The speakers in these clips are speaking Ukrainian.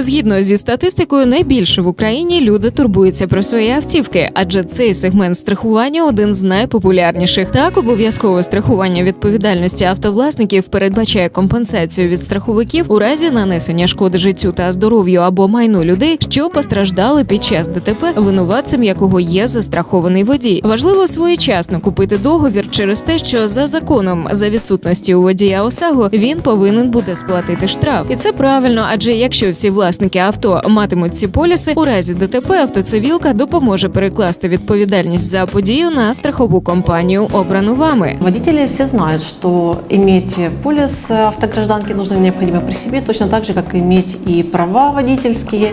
Згідно зі статистикою, найбільше в Україні люди турбуються про свої автівки, адже цей сегмент страхування один з найпопулярніших. Так, обов'язкове страхування відповідальності автовласників передбачає компенсацію від страховиків у разі нанесення шкоди життю та здоров'ю або майну людей, що постраждали під час ДТП, винуватцем якого є застрахований водій. Важливо своєчасно купити договір через те, що за законом за відсутності у водія ОСАГО він повинен буде сплатити штраф, і це правильно, адже якщо всі власники авто матимуть ці поліси, у разі ДТП автоцивілка допоможе перекласти відповідальність за подію на страхову компанію, обрану вами. Водители все знают, что иметь полис автогражданки нужно и необходимо при себе, точно так же, как иметь и права водительские,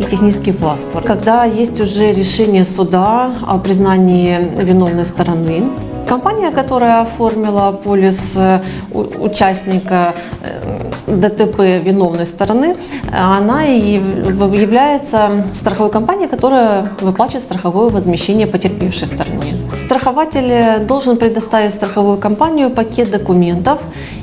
и технический паспорт. Когда есть уже решение суда о признании виновной стороны, компания, которая оформила полис э, у- участника э, ДТП виновной стороны, она и является страховой компанией, которая выплачивает страховое возмещение потерпевшей стороне. Страхователь э, должен предоставить в страховую компанию пакет документов,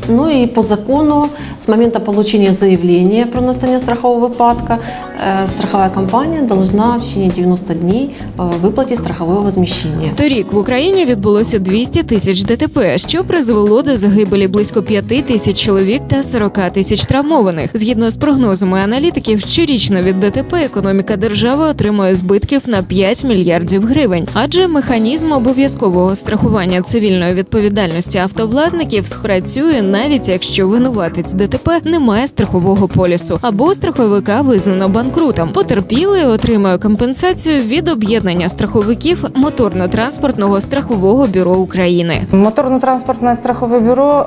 ну и по закону с момента получения заявления про настание страхового выпадка э, страховая компания должна в течение 90 дней э, выплатить страховое возмещение. Торік в Україні відбулося 200 тисяч ДТП, що призвело до загибелі близько 5 тисяч чоловік та 40 тисяч травмованих. Згідно з прогнозами аналітиків, щорічно від ДТП економіка держави отримує збитків на 5 мільярдів гривень, адже механізм обов'язкового страхування цивільної відповідальності автовласників спрацює навіть якщо винуватець ДТП не має страхового полісу або страховика визнано банкрутом. Потерпілий отримує компенсацію від об'єднання страховиків моторно-транспортного страхового бюро України. Моторно-транспортне страхове бюро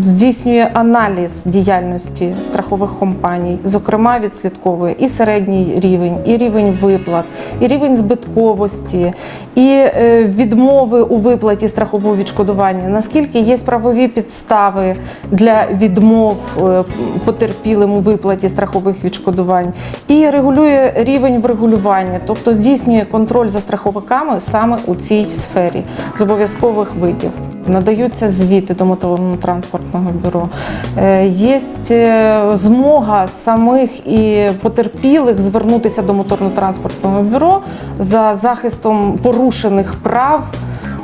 здійснює аналіз діяльності страхових компаній, зокрема відслідковує і середній рівень, і рівень виплат, і рівень збитковості, і е, відмови у виплаті страхового відшкодування. Наскільки є правові підстави для відмов е, потерпілим у виплаті страхових відшкодувань, і регулює рівень врегулювання, тобто здійснює контроль за страховиками саме у цій сфері з обов'язкових видів. Надаються звіти до моторно-транспортного бюро. Е, Є е, змога самих і потерпілих звернутися до моторно-транспортного бюро за захистом порушених прав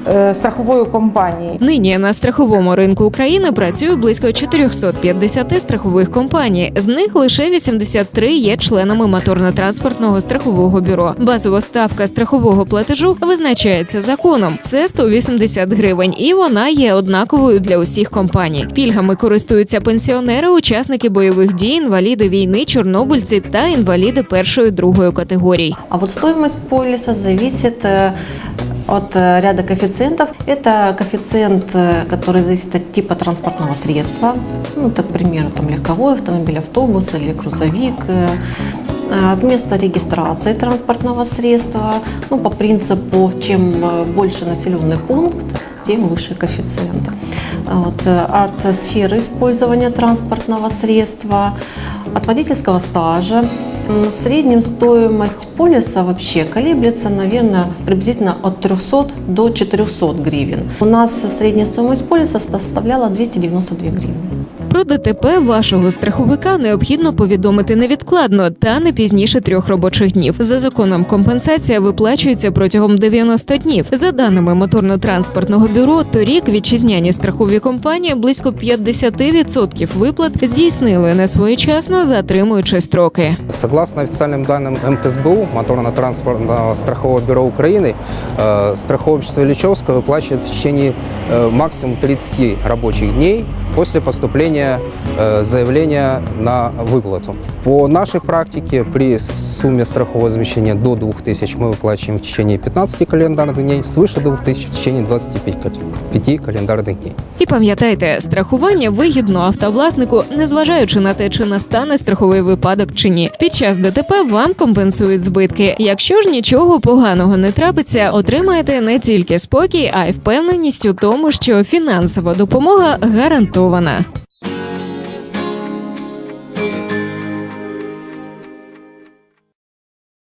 е, страхової компанії. Нині на страховому ринку України працює близько 450 страхових компаній. З них лише 83 є членами моторно-транспортного страхового бюро. Базова ставка страхового платежу визначається законом. Це 180 гривень, і вона є однаковою для усіх компаній. Пільгами користуються пенсіонери, учасники бойових дій, інваліди війни, чорнобильці та інваліди першої другої категорій. А вот стоимость полиса зависит э, от э, ряда коэффициентов. Это коэффициент, э, который зависит от типа транспортного средства. Ну, так, к примеру, там легковой автомобиль, автобус или грузовик. э, От места регистрации транспортного средства. Ну, по принципу, чем больше населенный пункт, тем выше коэффициент. Вот, от сферы использования транспортного средства, от водительского стажа. В среднем стоимость полиса вообще колеблется, наверное, приблизительно от 300 до 400 гривен. У нас средняя стоимость полиса составляла 292 гривны. Про ДТП вашого страховика необхідно повідомити невідкладно та не пізніше трьох робочих днів. За законом компенсація виплачується протягом 90 днів. За даними моторно-транспортного бюро, торік вітчизняні страхові компанії близько 50% виплат здійснили несвоєчасно, затримуючи строки. Согласно официальным данным МТСБУ, Моторно-транспортного страхового бюро Украины, э, страховое общество Ильичевское выплачивает в течение э, максимум 30 рабочих дней после поступления э, заявления на выплату. По нашей практике при сумме страхового возмещения до 2000 мы выплачиваем в течение 15 календарных дней, свыше 2000 в течение 25 кал- 5 календарных дней. І пам'ятайте, страхування вигідно автовласнику, незважаючи на те, чи настане страховий випадок чи ні. Під час ДТП вам компенсують збитки. Якщо ж нічого поганого не трапиться, отримаєте не тільки спокій, а й впевненість у тому, що фінансова допомога гарантована. очікуване.